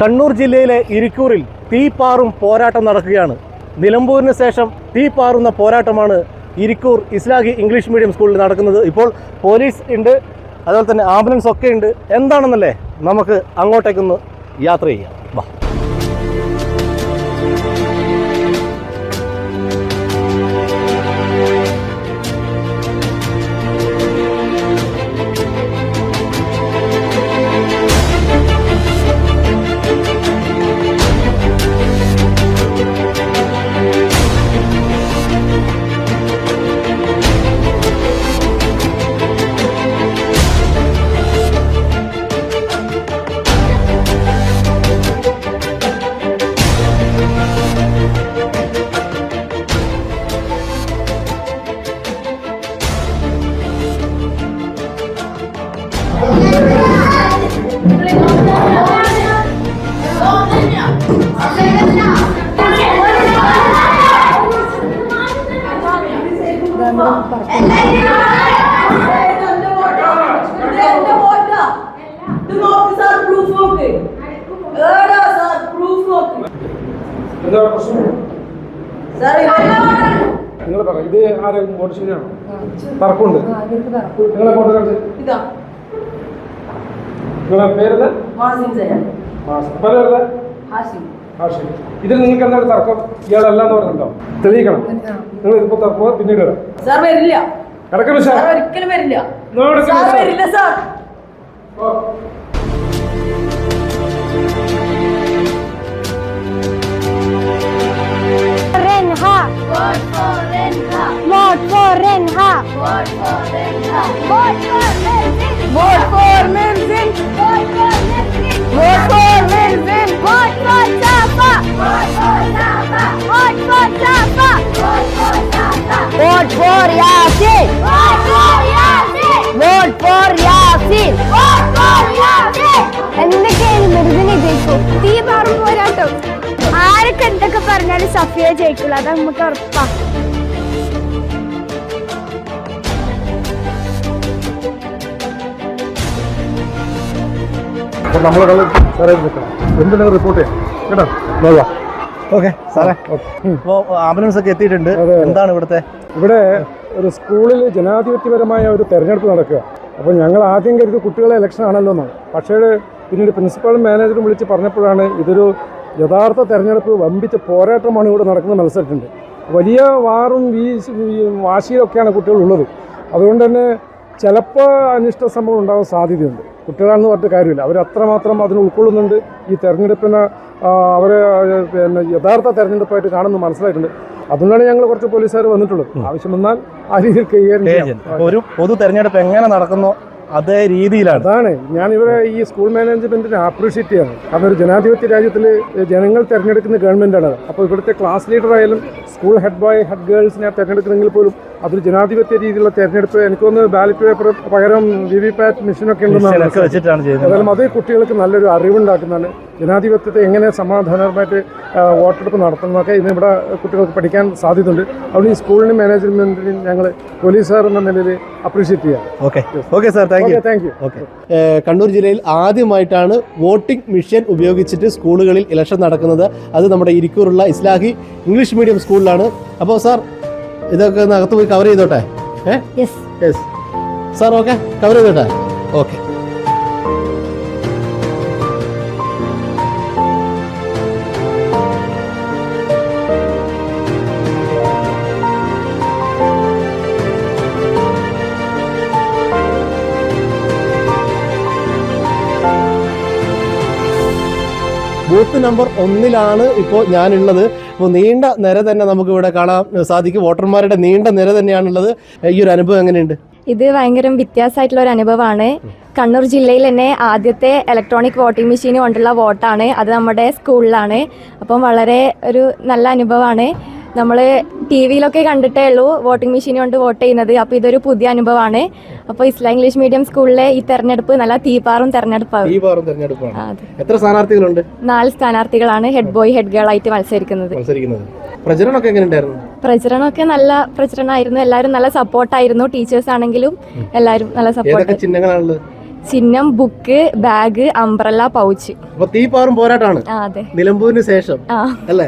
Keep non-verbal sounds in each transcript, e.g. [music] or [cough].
കണ്ണൂർ ജില്ലയിലെ ഇരിക്കൂറിൽ തീപ്പാറും പോരാട്ടം നടക്കുകയാണ്. നിലമ്പൂരിന് ശേഷം തീപ്പാറുന്ന പോരാട്ടമാണ് ഇരിക്കൂർ ഇസ്ലാഹി ഇംഗ്ലീഷ് മീഡിയം സ്കൂളിൽ നടക്കുന്നത്. ഇപ്പോൾ പോലീസ് ഉണ്ട് അതുപോലെ തന്നെ ആംബുലൻസ് ഒക്കെ ഉണ്ട്. എന്താണെന്നല്ലേ? നമുക്ക് അങ്ങോട്ടേക്കൊന്ന് യാത്ര ചെയ്യാം. വാ. വോട്ട് ശരിയാണോ? തർക്കമുണ്ട്. നിങ്ങളെ ഫോട്ടോ കാണിച്ച്. നിങ്ങളെ പേരെന്താ? പേരല്ല ഹാഷിം. ഇതിൽ നിങ്ങൾക്ക് എന്താണ് തർക്കം? ഇയാളല്ല എന്ന് പറഞ്ഞിട്ടുണ്ടോ? തെളിയിക്കണം. നിങ്ങൾ ഇതിപ്പോ തർക്കം പിന്നീട് സാർ വരില്ല. കിടക്കണം സാർ. ഒരിക്കലും വരില്ല. സാർ. വരില്ല സാർ. ഓ. Renha. Vote for Renha. Vote for Renha. Vote for Renha. Vote for Melvin. Vote for Melvin. Vote for Melvin. Vote for Melvin. Vote for Jaffa. Vote for Jaffa. Vote for Jaffa. Vote for Jaffa. Vote for Yasin. Vote for Yasin. Vote for Yasin. Vote for Yasin. എന്തൊക്കെയാണ് മെറുതിനെ ജയിക്കും തീ പാറും പോരാട്ടം ആരൊക്കെ എന്തൊക്കെ പറഞ്ഞാലും സഫിയ ജയിക്കുള്ളൂ അത് നമുക്ക് ഉറപ്പാ. നമ്മൾ സാറേ നിൽക്കണം എന്ത് റിപ്പോർട്ട് ചെയ്യാം? കേട്ടോ? നോക്കാം. ഓക്കെ സാറേ. ഇപ്പോൾ ആംബുലൻസ് ഒക്കെ എത്തിയിട്ടുണ്ട്. എന്താണ് ഇവിടുത്തെ? ഇവിടെ ഒരു സ്കൂളിൽ ജനാധിപത്യപരമായ ഒരു തെരഞ്ഞെടുപ്പ് നടക്കുക. അപ്പോൾ ഞങ്ങൾ ആദ്യം കരുതി കുട്ടികളെ ഇലക്ഷൻ ആണല്ലോ എന്നാണ് പക്ഷേ പിന്നീട് പ്രിൻസിപ്പാളും മാനേജറും വിളിച്ച് പറഞ്ഞപ്പോഴാണ് ഇതൊരു യഥാർത്ഥ തെരഞ്ഞെടുപ്പ് വമ്പിച്ച പോരാട്ടമാണ് ഇവിടെ നടക്കുന്ന മത്സരത്തിന്റെ വലിയ വാറും വീശ് ഈ വാശിയിലൊക്കെയാണ് കുട്ടികളുള്ളത്. അതുകൊണ്ട് തന്നെ ചിലപ്പോൾ അനിഷ്ട സംഭവം ഉണ്ടാകാൻ സാധ്യതയുണ്ട്. കുട്ടികളാണെന്ന് പറഞ്ഞിട്ട് കാര്യമില്ല. അവർ അത്രമാത്രം അതിന് ഉൾക്കൊള്ളുന്നുണ്ട്. ഈ തെരഞ്ഞെടുപ്പിനെ അവരെ പിന്നെ യഥാർത്ഥ തെരഞ്ഞെടുപ്പായിട്ട് കാണുന്നു മനസ്സിലായിട്ടുണ്ട്. അതുകൊണ്ടാണ് ഞങ്ങൾ കുറച്ച് പോലീസുകാർ വന്നിട്ടുള്ളത്. ആവശ്യം വന്നാൽ ആ രീതിയിൽ കൈകാര്യം ഒരു പൊതു തെരഞ്ഞെടുപ്പ് എങ്ങനെ നടക്കുന്നോ അതേ രീതിയിലാണ്. അതാണ്. ഞാൻ ഇവിടെ ഈ സ്കൂൾ മാനേജ്മെന്റിനെ അപ്രീഷിയേറ്റ് ചെയ്യണം. കാരണം ഒരു ജനാധിപത്യ രാജ്യത്തിൽ ജനങ്ങൾ തിരഞ്ഞെടുക്കുന്ന ഗവൺമെന്റാണ് അപ്പോൾ ഇവിടുത്തെ ക്ലാസ് ലീഡർ ആയാലും സ്കൂൾ ഹെഡ് ബോയ് ഹെഡ് ഗേൾസിനെ തിരഞ്ഞെടുക്കണമെങ്കിൽ പോലും അതൊരു ജനാധിപത്യ രീതിയിലുള്ള തെരഞ്ഞെടുപ്പ് എനിക്കൊന്ന് ബാലറ്റ് പേപ്പർ പകരം വി വി പാറ്റ് മെഷീനൊക്കെ ഉണ്ടെന്നാണ്. വെച്ചിട്ടാണ് ചെയ്യുന്നത്. ഏതായാലും അത് കുട്ടികൾക്ക് നല്ലൊരു അറിവുണ്ടാക്കുന്നതാണ്. ജനാധിപത്യത്തെ എങ്ങനെ സമാധാനപരമായിട്ട് വോട്ടെടുപ്പ് നടത്തുന്നതൊക്കെ ഇന്ന് ഇവിടെ കുട്ടികൾക്ക് പഠിക്കാൻ സാധ്യതയുണ്ട്. അതുകൊണ്ട് ഈ സ്കൂളിനും മാനേജ്മെന്റിനും ഞങ്ങൾ പോലീസുകാർ എന്ന നിലയിൽ അപ്രീഷിയേറ്റ് ചെയ്യാം. Okay okay sir thank you. Okay thank you okay Kannur ജില്ലയിൽ ആദ്യമായിട്ടാണ് വോട്ടിംഗ് മെഷീൻ ഉപയോഗിച്ചിട്ട് സ്കൂളുകളിൽ ഇലക്ഷൻ നടക്കുന്നത്. അത് നമ്മുടെ ഇരിക്കൂറുള്ള ഇസ്ലാഹി ഇംഗ്ലീഷ് മീഡിയം സ്കൂളിലാണ്. അപ്പോൾ സാർ ഇതൊക്കെ ഒന്ന് അകത്ത് പോയി കവർ ചെയ്തോട്ടെ? ഏ? യെസ് സാർ ഓക്കെ കവർ ചെയ്തോട്ടെ? ഓക്കെ ബൂത്ത് നമ്പർ ഒന്നിലാണ് ഇപ്പോൾ ഞാനുള്ളത്. അപ്പോൾ നീണ്ട നിര തന്നെ നമുക്ക് ഇവിടെ കാണാൻ സാധിക്കും വോട്ടർമാരുടെ നീണ്ട നിര തന്നെയാണുള്ളത്. ഈ ഒരു അനുഭവം എങ്ങനെയുണ്ട്? ഇത് ഭയങ്കര വ്യത്യാസമായിട്ടുള്ള ഒരു അനുഭവമാണ്. കണ്ണൂർ ജില്ലയിൽ തന്നെ ആദ്യത്തെ ഇലക്ട്രോണിക് വോട്ടിംഗ് മെഷീൻ കൊണ്ടുള്ള വോട്ടാണ്. അത് നമ്മുടെ സ്കൂളിലാണ് അപ്പം വളരെ ഒരു നല്ല അനുഭവമാണ്. നമ്മൾ ടി വിയിലൊക്കെ കണ്ടിട്ടേ ഉള്ളൂ വോട്ടിംഗ് മെഷീൻ കൊണ്ട് വോട്ട് ചെയ്യുന്നത്. അപ്പോൾ ഇതൊരു പുതിയ അനുഭവമാണ്. അപ്പോൾ ഇസ്ലാം ഇംഗ്ലീഷ് മീഡിയം സ്കൂളിലെ ഈ തെരഞ്ഞെടുപ്പ് നല്ല തീപാറും തെരഞ്ഞെടുപ്പാണ്. എത്ര സ്ഥാനാർത്ഥികളുണ്ട്? നാല് സ്ഥാനാർത്ഥികളാണ് ഹെഡ് ബോയ് ഹെഡ് ഗേൾ ആയിട്ട് മത്സരിക്കുന്നത്. പ്രചരണമൊക്കെ പ്രചരണമൊക്കെ നല്ല പ്രചരണമായിരുന്നു. എല്ലാവരും നല്ല സപ്പോർട്ടായിരുന്നു ടീച്ചേഴ്സ് ആണെങ്കിലും എല്ലാവരും നല്ല സപ്പോർട്ട് ചിഹ്നങ്ങളാണുള്ളത് ചിഹ്നം ബുക്ക് ബാഗ് അംബ്രല്ല പൗച്ച്. അപ്പൊ തീ പാറും പോരാട്ടമാണ്. അതെ. നിലമ്പൂരിന് ശേഷം അല്ലേ.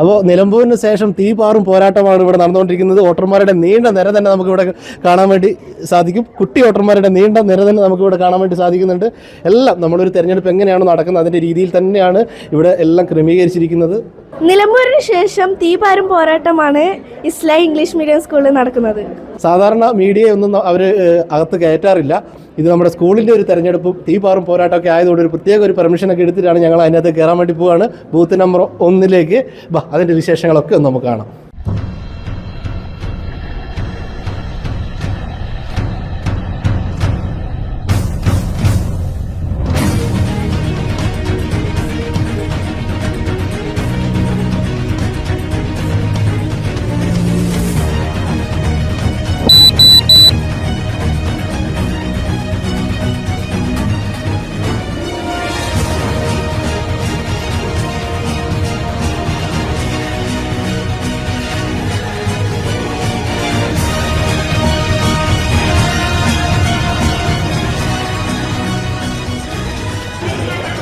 അപ്പോൾ നിലമ്പൂരിന് ശേഷം തീ പാറും പോരാട്ടമാണ് ഇവിടെ നടന്നുകൊണ്ടിരിക്കുന്നത്. വോട്ടർമാരുടെ നീണ്ട നിര തന്നെ നമുക്ക് ഇവിടെ കാണാൻ വേണ്ടി സാധിക്കും. കുട്ടി വോട്ടർമാരുടെ നീണ്ട നിര തന്നെ നമുക്ക് ഇവിടെ കാണാൻ വേണ്ടി സാധിക്കുന്നുണ്ട്. എല്ലാം നമ്മളൊരു തെരഞ്ഞെടുപ്പ് എങ്ങനെയാണ് നടക്കുന്നത് അതിന്റെ രീതിയിൽ തന്നെയാണ് ഇവിടെ എല്ലാം ക്രമീകരിച്ചിരിക്കുന്നത്. നിലമ്പൂരിന് ശേഷം തീപാരും പോരാട്ടമാണ് ഇസ്ലാം ഇംഗ്ലീഷ് മീഡിയം സ്കൂളിൽ നടക്കുന്നത്. സാധാരണ മീഡിയ ഒന്നും അവർ അകത്ത് കയറ്റാറില്ല. ഇത് നമ്മുടെ സ്കൂളിന്റെ ഒരു തെരഞ്ഞെടുപ്പും തീ പാറും പോരാട്ടമൊക്കെ ആയതുകൊണ്ട് ഒരു പ്രത്യേക ഒരു പെർമിഷനൊക്കെ എടുത്തിട്ടാണ് ഞങ്ങൾ അതിനകത്ത് കയറാൻ വേണ്ടി പോവുകയാണ് ബൂത്ത് നമ്പർ ഒന്നിലേക്ക്. അതിന്റെ വിശേഷങ്ങളൊക്കെ ഒന്ന് നമുക്ക് കാണാം.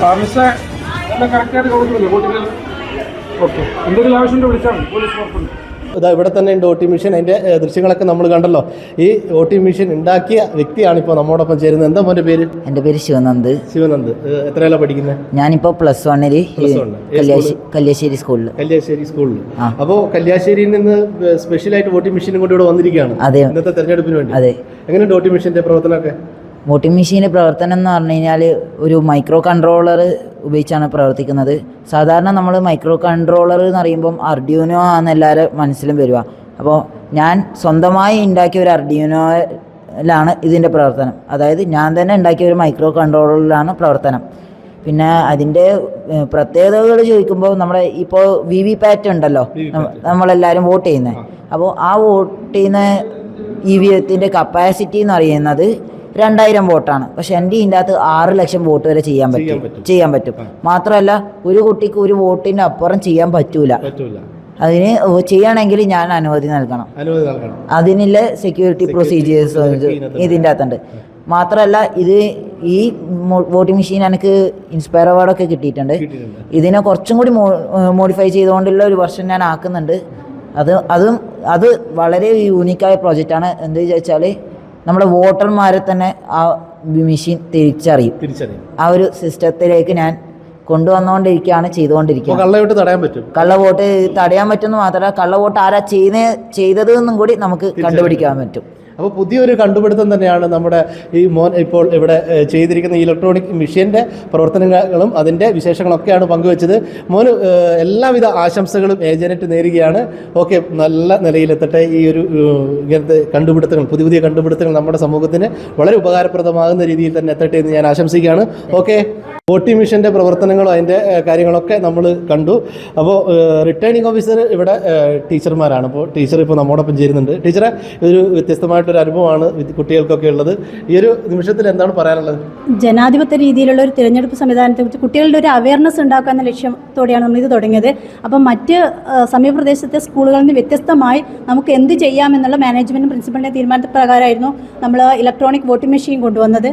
സർവീസ് എല്ലാം കറക്റ്റായിട്ട് കൊടുക്കുന്നില്ലേ വോട്ടുകൾ ഓക്കെ എന്തെങ്കിലും ആവശ്യമുണ്ടോ വിളിച്ചാൽ പോലീസ് ഇതാ ഇവിടെ തന്നെ ഉണ്ട് ഒ ടി മെഷീൻ അതിന്റെ ദൃശ്യങ്ങളൊക്കെ നമ്മൾ കണ്ടല്ലോ. ഈ ഒ ടി മെഷീൻ ഉണ്ടാക്കിയ വ്യക്തിയാണ് ഇപ്പോൾ നമ്മോടൊപ്പം ചേരുന്നത്. എന്താ മോന്റെ പേര്? എന്റെ പേര് ശിവനന്ദ്. ശിവനന്ദ്. എത്രയാ എത്രയല്ല പഠിക്കുന്നത് ഞാനിപ്പോൾ പ്ലസ് വണ്ണിൽ കല്യാശ്ശേരി സ്കൂളിൽ കല്യാശ്ശേരി സ്കൂളിൽ. അപ്പോൾ കല്യാശ്ശേരിയിൽ നിന്ന് സ്പെഷ്യലായിട്ട് വോട്ടിംഗ് മെഷീനും കൊണ്ട് ഇവിടെ വന്നിരിക്കുകയാണ്. അതെ. ഇന്നത്തെ തെരഞ്ഞെടുപ്പിന് വേണ്ടി. അതെ. എങ്ങനെയുണ്ട് വോട്ടിംഗ് മെഷീന്റെ പ്രവർത്തനമൊക്കെ? വോട്ടിംഗ് മെഷീന്റെ പ്രവർത്തനം എന്ന് പറഞ്ഞു കഴിഞ്ഞാൽ ഒരു മൈക്രോ കൺട്രോളർ ഉപയോഗിച്ചാണ് പ്രവർത്തിക്കുന്നത്. സാധാരണ നമ്മൾ മൈക്രോ കൺട്രോളർ എന്ന് പറയുമ്പം അർഡ്യൂനോ ആണ് എല്ലാവരും മനസ്സിലും വരിക. അപ്പോൾ ഞാൻ സ്വന്തമായി ഉണ്ടാക്കിയ ഒരു അർഡ്യൂനോയിലാണ് ഇതിന്റെ പ്രവർത്തനം. അതായത് ഞാൻ തന്നെ ഉണ്ടാക്കിയ ഒരു മൈക്രോ കൺട്രോളറിലാണ് പ്രവർത്തനം. പിന്നെ അതിന്റെ പ്രത്യേകതകൾ ചോദിക്കുമ്പോൾ നമ്മുടെ ഇപ്പോൾ വി വി പാറ്റ് ഉണ്ടല്ലോ. നമ്മ- നമ്മളെല്ലാവരും വോട്ട് ചെയ്യുന്നത്. അപ്പോൾ ആ വോട്ട് ചെയ്യുന്ന ഇ വി എത്തിന്റെ കപ്പാസിറ്റി എന്ന് പറയുന്നത് രണ്ടായിരം വോട്ടാണ്. പക്ഷെ എന്റെ ഇതിന്റെ അകത്ത് ആറ് ലക്ഷം വോട്ട് വരെ ചെയ്യാൻ പറ്റും. ചെയ്യാൻ പറ്റും. മാത്രമല്ല ഒരു കുട്ടിക്ക് ഒരു വോട്ടിന്റെ അപ്പുറം ചെയ്യാൻ പറ്റൂല. അതിന് ചെയ്യണമെങ്കിൽ ഞാൻ അനുമതി നൽകണം. അതിനുള്ള സെക്യൂരിറ്റി പ്രൊസീജിയേഴ്സ് ഇതിന്റെ അകത്തുണ്ട് മാത്രമല്ല ഇത് ഈ വോട്ടിംഗ് മെഷീൻ എനിക്ക് ഇൻസ്പയർ അവാർഡൊക്കെ കിട്ടിയിട്ടുണ്ട്. ഇതിനെ കുറച്ചും കൂടി മോഡിഫൈ ചെയ്തുകൊണ്ടുള്ള ഒരു വർഷം ഞാൻ ആക്കുന്നുണ്ട്. അത് അതും അത് വളരെ യൂണിക്കായ പ്രോജക്റ്റാണ് എന്ത് വെച്ചാൽ നമ്മുടെ വോട്ടർമാരെ തന്നെ ആ മെഷീൻ തിരിച്ചറിയും. തിരിച്ചറിയും. ആ ഒരു സിസ്റ്റത്തിലേക്ക് ഞാൻ കൊണ്ടുവന്നുകൊണ്ടിരിക്കുകയാണ് ചെയ്തുകൊണ്ടിരിക്കുന്നത് കള്ളവോട്ട് തടയാൻ പറ്റും. കള്ളവോട്ട് തടയാൻ പറ്റുമെന്ന് മാത്രമല്ല കള്ള വോട്ട് ആരാ ചെയ്യുന്ന ചെയ്തതെന്നും കൂടി നമുക്ക് കണ്ടുപിടിക്കാൻ പറ്റും. അപ്പോൾ പുതിയൊരു കണ്ടുപിടുത്തം തന്നെയാണ് നമ്മുടെ ഈ മോൻ ഇപ്പോൾ ഇവിടെ ചെയ്തിരിക്കുന്ന ഇലക്ട്രോണിക് മെഷീന്റെ പ്രവർത്തനങ്ങളും അതിന്റെ വിശേഷങ്ങളൊക്കെയാണ് പങ്കുവച്ചത്. ഏഹ്, എല്ലാവിധ ആശംസകളും ഏജനറ്റ് നേരുകയാണ്. ഓക്കെ നല്ല നിലയിലെത്തട്ടെ. ഈ ഒരു ഇങ്ങനത്തെ കണ്ടുപിടുത്തങ്ങൾ പുതിയ പുതിയ കണ്ടുപിടുത്തങ്ങൾ നമ്മുടെ സമൂഹത്തിന് വളരെ ഉപകാരപ്രദമാകുന്ന രീതിയിൽ തന്നെ എത്തട്ടെ എന്ന് ഞാൻ ആശംസിക്കുകയാണ്. ഓക്കെ വോട്ടിംഗ് മിഷന്റെ പ്രവർത്തനങ്ങളും അതിന്റെ കാര്യങ്ങളൊക്കെ നമ്മൾ കണ്ടു. അപ്പോൾ റിട്ടേണിംഗ് ഓഫീസർ ഇവിടെ ടീച്ചർമാരാണ്. അപ്പോൾ ടീച്ചർ ഇപ്പോൾ നമ്മോടൊപ്പം ചേരുന്നുണ്ട്. ടീച്ചറെ ഇതൊരു വ്യത്യസ്തമായിട്ടൊരു അനുഭവമാണ് കുട്ടികൾക്കൊക്കെ ഉള്ളത്. ഈ ഒരു നിമിഷത്തിൽ എന്താണ് പറയാനുള്ളത്? ജനാധിപത്യ രീതിയിലുള്ള ഒരു തിരഞ്ഞെടുപ്പ് സംവിധാനത്തെക്കുറിച്ച് കുട്ടികളുടെ ഒരു അവയർനെസ് ഉണ്ടാക്കുക എന്ന ലക്ഷ്യത്തോടെയാണ് നമ്മൾ ഇത് തുടങ്ങിയത്. അപ്പം മറ്റ് സമീപപ്രദേശത്തെ സ്കൂളുകളിൽ നിന്ന് വ്യത്യസ്തമായി നമുക്ക് എന്ത് ചെയ്യാമെന്നുള്ള മാനേജ്മെന്റ് പ്രിൻസിപ്പളിന്റെ തീരുമാനപ്രകാരമായിരുന്നു നമ്മൾ ഇലക്ട്രോണിക് വോട്ടിംഗ് മെഷീൻ കൊണ്ടുവന്നത്.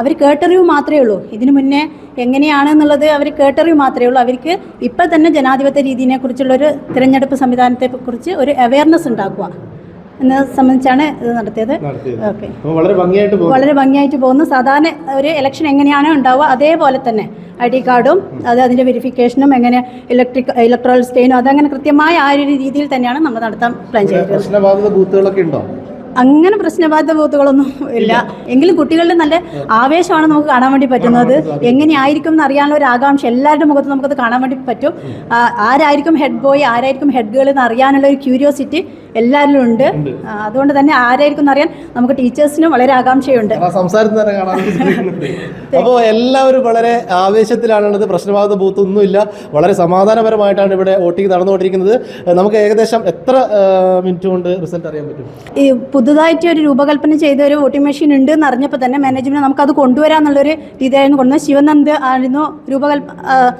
അവർ കേട്ടറിവ് മാത്രമേ ഉള്ളൂ. ഇതിനു മുന്നേ എങ്ങനെയാണെന്നുള്ളത് അവർ കേട്ടറിവ് മാത്രമേ ഉള്ളൂ. അവർക്ക് ഇപ്പം തന്നെ ജനാധിപത്യ രീതിയെ കുറിച്ചുള്ളൊരു തിരഞ്ഞെടുപ്പ് സംവിധാനത്തെക്കുറിച്ച് ഒരു അവയർനെസ് ഉണ്ടാക്കുക. എന്നെ സംബന്ധിച്ചാണ് ഇത് നടത്തിയത്. ഓക്കെ. വളരെ ഭംഗിയായിട്ട് പോകുന്നു. സാധാരണ ഒരു ഇലക്ഷൻ എങ്ങനെയാണോ ഉണ്ടാവുക അതേപോലെ തന്നെ ഐ ഡി കാർഡും അത് അതിന്റെ വെരിഫിക്കേഷനും എങ്ങനെ ഇലക്ട്രിക് ഇലക്ട്രോൾ സ്റ്റെയിനും അതങ്ങനെ കൃത്യമായ ആ ഒരു രീതിയിൽ തന്നെയാണ് നമ്മൾ നടത്താൻ പ്ലാൻ ചെയ്യുന്നത് അങ്ങനെ പ്രശ്നബാധിത ബൂത്തുകളൊന്നും ഇല്ല. എങ്കിലും കുട്ടികളുടെ നല്ല ആവേശമാണ് നമുക്ക് കാണാൻ വേണ്ടി പറ്റുന്നത്. എങ്ങനെയായിരിക്കും എന്ന് അറിയാനുള്ള ഒരു ആകാംക്ഷ എല്ലാവരുടെ മുഖത്ത് നമുക്കത് കാണാൻ വേണ്ടി പറ്റും. ആരായിരിക്കും ഹെഡ് ബോയ് ആരായിരിക്കും ഹെഡ് ഗേൾ എന്ന് അറിയാനുള്ള ഒരു ക്യൂരിയോസിറ്റി എല്ലാവരിലും ഉണ്ട്. അതുകൊണ്ട് തന്നെ ആരായിരിക്കും അറിയാൻ നമുക്ക് ടീച്ചേഴ്സിനും വളരെ ആകാംക്ഷയുണ്ട്. [laughs] അപ്പോൾ എല്ലാവരും വളരെ ആവേശത്തിലാണുള്ളത്. പ്രശ്നബാധിത ബൂത്ത് ഒന്നുമില്ല. വളരെ സമാധാനപരമായിട്ടാണ് ഇവിടെ വോട്ടിംഗ് നടന്നുകൊണ്ടിരിക്കുന്നത്. നമുക്ക് ഏകദേശം എത്ര മിനിറ്റ് കൊണ്ട് റിസൾട്ട് അറിയാൻ പറ്റും? ഈ പുതുതായിട്ട് ഒരു രൂപകൽപ്പന ചെയ്ത ഒരു വോട്ടിംഗ് മെഷീൻ ഉണ്ട് എന്ന് അറിഞ്ഞപ്പോൾ തന്നെ മാനേജ്മെന്റ് നമുക്ക് അത് കൊണ്ടുവരാന്നുള്ളൊരു രീതിയായിരുന്നു കൊണ്ടുവന്നത്. ശിവനന്ദ് ആയിരുന്നു രൂപകൽപ്പ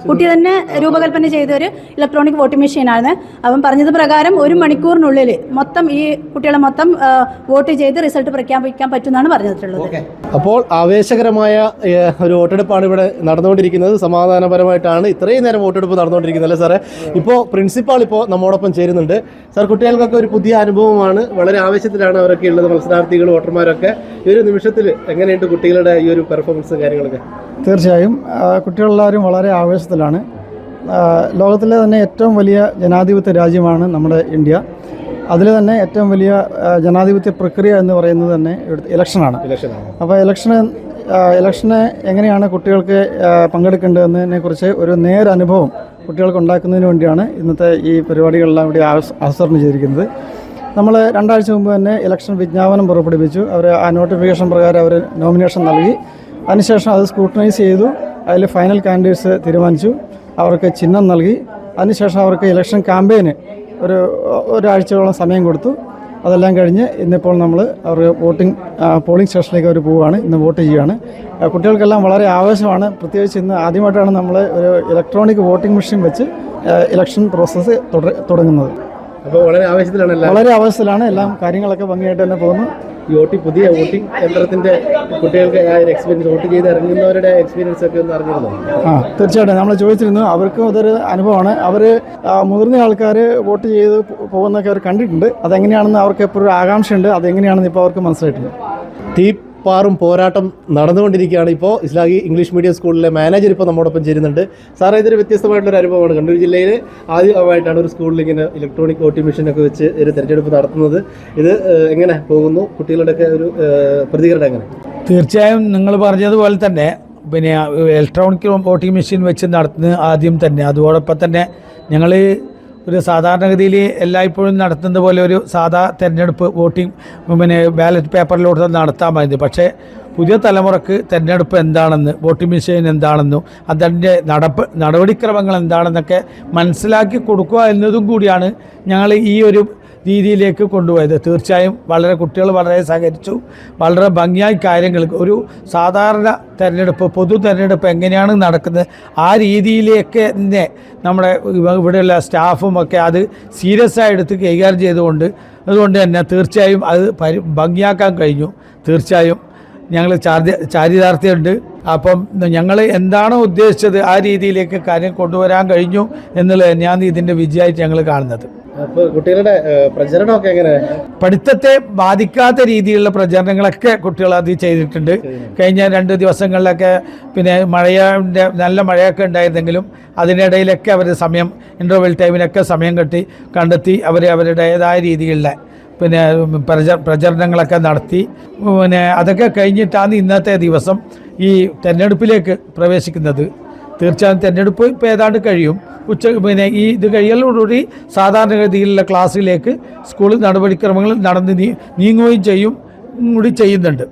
കുട്ടി തന്നെ രൂപകൽപ്പന ചെയ്ത ഒരു ഇലക്ട്രോണിക് വോട്ടിംഗ് മെഷീനാണ്. അവൻ പറഞ്ഞത് പ്രകാരം ഒരു മണിക്കൂറിനുള്ളിൽ മൊത്തം ഈ കുട്ടികളെ മൊത്തം വോട്ട് ചെയ്ത് റിസൾട്ട് പ്രഖ്യാപിക്കാൻ പറ്റുമെന്നാണ് പറഞ്ഞിട്ടുള്ളത്. അപ്പോൾ ആവേശകരമായ ഒരു വോട്ടെടുപ്പാണ് ഇവിടെ നടന്നുകൊണ്ടിരിക്കുന്നത്. സമാധാനപരമായിട്ടാണ് ഇത്രയും നേരം വോട്ടെടുപ്പ് നടന്നുകൊണ്ടിരിക്കുന്നത് അല്ലേ സാറേ? ഇപ്പോൾ പ്രിൻസിപ്പാൾ ഇപ്പോൾ നമ്മോടൊപ്പം ചേരുന്നുണ്ട്. സാർ കുട്ടികൾക്കൊക്കെ ഒരു പുതിയ അനുഭവമാണ്. വളരെ ആവേശത്തിലാണ് അവരൊക്കെ ഉള്ളത് മത്സരാർത്ഥികൾ വോട്ടർമാരൊക്കെ. ഈ ഒരു നിമിഷത്തിൽ എങ്ങനെയുണ്ട് കുട്ടികളുടെ ഈ ഒരു പെർഫോമൻസ് കാര്യങ്ങളൊക്കെ? തീർച്ചയായും കുട്ടികളെല്ലാവരും വളരെ ആവേശത്തിലാണ്. ലോകത്തിലെ തന്നെ ഏറ്റവും വലിയ ജനാധിപത്യ രാജ്യമാണ് നമ്മുടെ ഇന്ത്യ. അതിൽ തന്നെ ഏറ്റവും വലിയ ജനാധിപത്യ പ്രക്രിയ എന്ന് പറയുന്നത് തന്നെ ഇലക്ഷനാണ്. അപ്പോൾ ഇലക്ഷന് ഇലക്ഷനെ എങ്ങനെയാണ് കുട്ടികൾക്ക് പങ്കെടുക്കേണ്ടതെന്നതിനെ കുറിച്ച് ഒരു നേരനുഭവം കുട്ടികൾക്ക് ഉണ്ടാക്കുന്നതിന് വേണ്ടിയാണ് ഇന്നത്തെ ഈ പരിപാടികളെല്ലാം ഇവിടെ ആസരണം ചെയ്തിരിക്കുന്നത്. നമ്മൾ രണ്ടാഴ്ച മുമ്പ് തന്നെ ഇലക്ഷൻ വിജ്ഞാപനം പുറപ്പെടുവിച്ചു. അവർ ആ നോട്ടിഫിക്കേഷൻ പ്രകാരം അവർ നോമിനേഷൻ നൽകി. അതിനുശേഷം അത് സ്ക്രൂട്ടനൈസ് ചെയ്തു. അതിൽ ഫൈനൽ കാൻഡിഡേറ്റ്സ് തീരുമാനിച്ചു. അവർക്ക് ചിഹ്നം നൽകി. അതിനുശേഷം അവർക്ക് ഇലക്ഷൻ ക്യാമ്പയിന് ഒരു ഒരാഴ്ചയോളം സമയം കൊടുത്തു. അതെല്ലാം കഴിഞ്ഞ് ഇന്നിപ്പോൾ നമ്മൾ അവർ വോട്ടിംഗ് പോളിംഗ് സ്റ്റേഷനിലേക്ക് അവർ പോവുകയാണ്. ഇന്ന് വോട്ട് ചെയ്യുകയാണ്. കുട്ടികൾക്കെല്ലാം വളരെ ആവേശമാണ്. പ്രത്യേകിച്ച് ഇന്ന് ആദ്യമായിട്ടാണ് നമ്മൾ ഒരു ഇലക്ട്രോണിക് വോട്ടിംഗ് മെഷീൻ വെച്ച് ഇലക്ഷൻ പ്രോസസ്സ് തുടങ്ങുന്നത്. അപ്പോൾ വളരെ ആവേശത്തിലാണ് വളരെ ആവേശത്തിലാണ്. എല്ലാം കാര്യങ്ങളൊക്കെ ഭംഗിയായിട്ട് തന്നെ പോകുന്നു. ഈ പുതിയ വോട്ടിംഗ് യന്ത്രത്തിന്റെ കുട്ടികൾക്ക് ആ ഒരു എക്സ്പീരിയൻസ് വോട്ട് ചെയ്ത് ഇറങ്ങുന്നവരുടെ എക്സ്പീരിയൻസ് ഒക്കെ ഒന്ന് അറിഞ്ഞിരുന്നോ? ആ തീർച്ചയായിട്ടും. നമ്മൾ ചോദിച്ചിരുന്നു അവർക്കും അതൊരു അനുഭവമാണ്. അവർ മുതിർന്ന ആൾക്കാർ വോട്ട് ചെയ്ത് പോകുന്നൊക്കെ അവർ കണ്ടിട്ടുണ്ട്. അതെങ്ങനെയാണെന്ന് അവർക്ക് എപ്പോഴും ഒരു ആകാംക്ഷയുണ്ട്. അതെങ്ങനെയാണെന്ന് ഇപ്പോൾ അവർക്ക് മനസ്സിലായിട്ടുണ്ട്. തീപ്പാറും പോരാട്ടം നടന്നുകൊണ്ടിരിക്കുകയാണ് ഇപ്പോൾ. ഇസ്ലാഹി ഇംഗ്ലീഷ് മീഡിയം സ്കൂളിലെ മാനേജർ ഇപ്പോൾ നമ്മോടൊപ്പം ചേരുന്നുണ്ട്. സാറേ ഇതൊരു വ്യത്യസ്തമായിട്ടുള്ള അനുഭവമാണ്. കണ്ണൂർ ജില്ലയിൽ ആദ്യമായിട്ടാണ് ഒരു സ്കൂളിൽ ഇങ്ങനെ ഇലക്ട്രോണിക് വോട്ടിംഗ് മെഷീനൊക്കെ വെച്ച് ഒരു തെരഞ്ഞെടുപ്പ് നടത്തുന്നത്. ഇത് എങ്ങനെ പോകുന്നു? കുട്ടികളുടെയൊക്കെ ഒരു പ്രതികരണം എങ്ങനെ? തീർച്ചയായും നിങ്ങൾ പറഞ്ഞതുപോലെ തന്നെ പിന്നെ ഇലക്ട്രോണിക് വോട്ടിംഗ് മെഷീൻ വെച്ച് നടത്തുന്നത് ആദ്യം തന്നെ. അതോടൊപ്പം തന്നെ ഞങ്ങൾ ഒരു സാധാരണഗതിയിൽ എല്ലായ്പ്പോഴും നടത്തുന്നത് പോലെ ഒരു സാധാ തെരഞ്ഞെടുപ്പ് വോട്ടിംഗ് പിന്നെ ബാലറ്റ് പേപ്പറിലൂടെ നടത്താമായിരുന്നു പക്ഷേ പുതിയ തലമുറയ്ക്ക് തെരഞ്ഞെടുപ്പ് എന്താണെന്ന് വോട്ടിംഗ് മെഷീൻ എന്താണെന്നും അതിന്റെ നടപ്പ് നടപടിക്രമങ്ങൾ എന്താണെന്നൊക്കെ മനസ്സിലാക്കി കൊടുക്കുക എന്നതും കൂടിയാണ് ഞങ്ങൾ ഈ ഒരു രീതിയിലേക്ക് കൊണ്ടുപോയത്. തീർച്ചയായും വളരെ കുട്ടികൾ വളരെ സഹകരിച്ചു. വളരെ ഭംഗിയായി കാര്യങ്ങൾ ഒരു സാധാരണ തെരഞ്ഞെടുപ്പ് പൊതു തെരഞ്ഞെടുപ്പ് എങ്ങനെയാണ് നടക്കുന്നത് ആ രീതിയിലേക്ക് തന്നെ നമ്മുടെ ഇവിടെയുള്ള സ്റ്റാഫും ഒക്കെ അത് സീരിയസ് ആയി എടുത്ത് കൈകാര്യം ചെയ്തുകൊണ്ട് അതുകൊണ്ട് തന്നെ തീർച്ചയായും അത് പരി ഭംഗിയാക്കാൻ കഴിഞ്ഞു. തീർച്ചയായും ഞങ്ങൾ ചാരി ചാരിതാർത്ഥ്യമുണ്ട്. അപ്പം ഞങ്ങൾ എന്താണോ ഉദ്ദേശിച്ചത് ആ രീതിയിലേക്ക് കാര്യം കൊണ്ടുവരാൻ കഴിഞ്ഞു എന്നുള്ളത് തന്നെയാണ് ഇതിന്റെ വിജയമായിട്ട് ഞങ്ങൾ കാണുന്നത്. കുട്ടികളുടെ പ്രചരണമൊക്കെ എങ്ങനെ? പഠിത്തത്തെ ബാധിക്കാത്ത രീതിയിലുള്ള പ്രചരണങ്ങളൊക്കെ കുട്ടികൾ അത് ചെയ്തിട്ടുണ്ട്. കഴിഞ്ഞ രണ്ട് ദിവസങ്ങളിലൊക്കെ പിന്നെ മഴയുടെ നല്ല മഴയൊക്കെ ഉണ്ടായിരുന്നെങ്കിലും അതിനിടയിലൊക്കെ അവർ സമയം ഇന്റർവെൽ ടൈമിനൊക്കെ സമയം കെട്ടി കണ്ടെത്തി അവർ അവരുടേതായ രീതിയിലുള്ള പിന്നെ പ്രച പ്രചരണങ്ങളൊക്കെ നടത്തി. പിന്നെ അതൊക്കെ കഴിഞ്ഞിട്ടാണ് ഇന്നത്തെ ദിവസം ഈ തെരഞ്ഞെടുപ്പിലേക്ക് പ്രവേശിക്കുന്നത്. തീർച്ചയായും തിരഞ്ഞെടുപ്പ് ഇപ്പോൾ ഏതാണ്ട് കഴിയും. ഉച്ച പിന്നെ ഈ ഇത് കഴിയലോടുകൂടി സാധാരണഗതിയിലുള്ള ക്ലാസ്സിലേക്ക് സ്കൂളിൽ നടപടിക്രമങ്ങൾ നടന്ന് നീങ്ങുകയും ചെയ്യും കൂടി ചെയ്യുന്നുണ്ട്.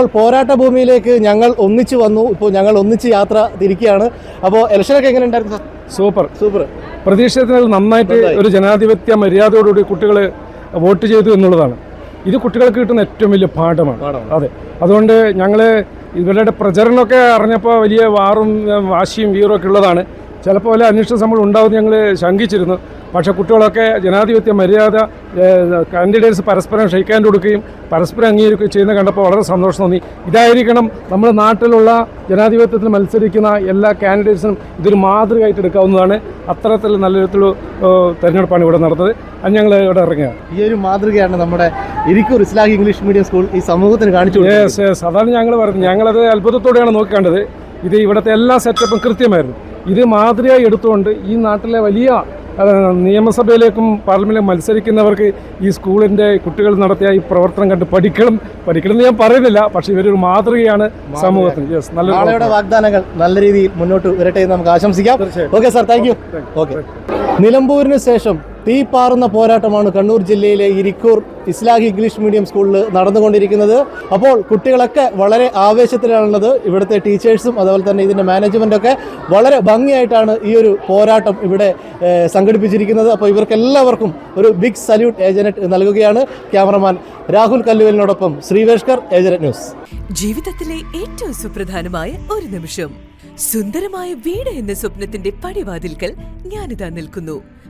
ഇപ്പോൾ പോരാട്ട ഭൂമിയിലേക്ക് ഞങ്ങൾ ഒന്നിച്ചു വന്നു. ഇപ്പോൾ ഞങ്ങൾ ഒന്നിച്ച് യാത്ര തിരിക്കുകയാണ്. അപ്പോൾ ഇലക്ഷനൊക്കെ എങ്ങനെ ഉണ്ടായിരുന്നു സാർ? സൂപ്പർ. സൂപ്പർ. പ്രതീക്ഷിച്ചതിനാൽ നന്നായിട്ട് ഒരു ജനാധിപത്യ മര്യാദയോടുകൂടി കുട്ടികൾ വോട്ട് ചെയ്തു എന്നുള്ളതാണ്. ഇത് കുട്ടികൾക്ക് കിട്ടുന്ന ഏറ്റവും വലിയ പാഠമാണ്. പാഠമാണ്. അതെ. അതുകൊണ്ട് ഞങ്ങൾ ഇവരുടെ പ്രചരണമൊക്കെ അറിഞ്ഞപ്പോൾ വലിയ വാറും വാശിയും വീറും ഒക്കെ ഉള്ളതാണ്. ചിലപ്പോൾ വല്ല അന്വേഷണ സമ്മൾ ഉണ്ടാവും ഞങ്ങൾ ശങ്കിച്ചിരുന്നു. പക്ഷേ കുട്ടികളൊക്കെ ജനാധിപത്യ മര്യാദ കാൻഡിഡേറ്റ്സ് പരസ്പരം ഷെയ്ക്കാൻ കൊടുക്കുകയും പരസ്പരം അംഗീകരിക്കുകയും ചെയ്യുന്ന കണ്ടപ്പോൾ വളരെ സന്തോഷം തോന്നി. ഇതായിരിക്കണം നമ്മുടെ നാട്ടിലുള്ള ജനാധിപത്യത്തിൽ മത്സരിക്കുന്ന എല്ലാ കാൻഡിഡേറ്റ്സിനും ഇതൊരു മാതൃകയായിട്ട് എടുക്കാവുന്നതാണ്. അത്തരത്തിൽ നല്ല വിധത്തിലുള്ള തെരഞ്ഞെടുപ്പാണ് ഇവിടെ നടന്നത്. അത് ഞങ്ങൾ ഇവിടെ ഇറങ്ങിയത് ഈ ഒരു മാതൃകയാണ് നമ്മുടെ Irikkur Islahi English medium school ഈ സമൂഹത്തിന് കാണിച്ചു. Yes yes. അതാണ് ഞങ്ങൾ പറഞ്ഞത്. ഞങ്ങളത് അത്ഭുതത്തോടെയാണ് നോക്കേണ്ടത് ഇത് ഇവിടുത്തെ എല്ലാ സെറ്റപ്പും കൃത്യമായിരുന്നു. ഇത് മാതൃകയായി എടുത്തുകൊണ്ട് ഈ നാട്ടിലെ വലിയ നിയമസഭയിലേക്കും പാർലമെന്റിലും മത്സരിക്കുന്നവർക്ക് ഈ സ്കൂളിന്റെ കുട്ടികൾ നടത്തിയ ഈ പ്രവർത്തനം കണ്ട് പഠിക്കണം. പഠിക്കണം എന്ന് ഞാൻ പറയുന്നില്ല. പക്ഷേ ഇവരൊരു മാതൃകയാണ് സമൂഹത്തിന്. യെസ് നല്ല വാഗ്ദാനങ്ങൾ നല്ല രീതിയിൽ മുന്നോട്ട് വരട്ടെ എന്ന് നമുക്ക് ആശംസിക്കാം. Okay sir thank you okay നിലമ്പൂരിന് ശേഷം തീപ്പാറുന്ന പോരാട്ടമാണ് കണ്ണൂർ ജില്ലയിലെ ഇരിക്കൂർ ഇസ്ലാഹി ഇംഗ്ലീഷ് മീഡിയം സ്കൂളിൽ നടന്നുകൊണ്ടിരിക്കുന്നത്. അപ്പോൾ കുട്ടികളൊക്കെ വളരെ ആവേശത്തിലാണുള്ളത്. ഇവിടുത്തെ ടീച്ചേഴ്സും അതുപോലെ തന്നെ ഇതിന്റെ മാനേജ്മെന്റൊക്കെ വളരെ ഭംഗിയായിട്ടാണ് ഈ ഒരു പോരാട്ടം ഇവിടെ സംഘടിപ്പിച്ചിരിക്കുന്നത്. അപ്പോൾ ഇവർക്കെല്ലാവർക്കും ഒരു ബിഗ് സല്യൂട്ട് ഏജനറ്റ് നൽകുകയാണ് ക്യാമറമാൻ രാഹുൽ കല്ലുവലിനോടൊപ്പം ശ്രീവേഷ്കർ ഏജനറ്റ് ന്യൂസ്. ജീവിതത്തിലെ ഏറ്റവും സുപ്രധാനമായ ഒരു നിമിഷം. സുന്ദരമായ വീട് എന്ന സ്വപ്നത്തിന്റെ പടിവാതിൽക്കൽ ഞാനിതാ നിൽക്കുന്നു.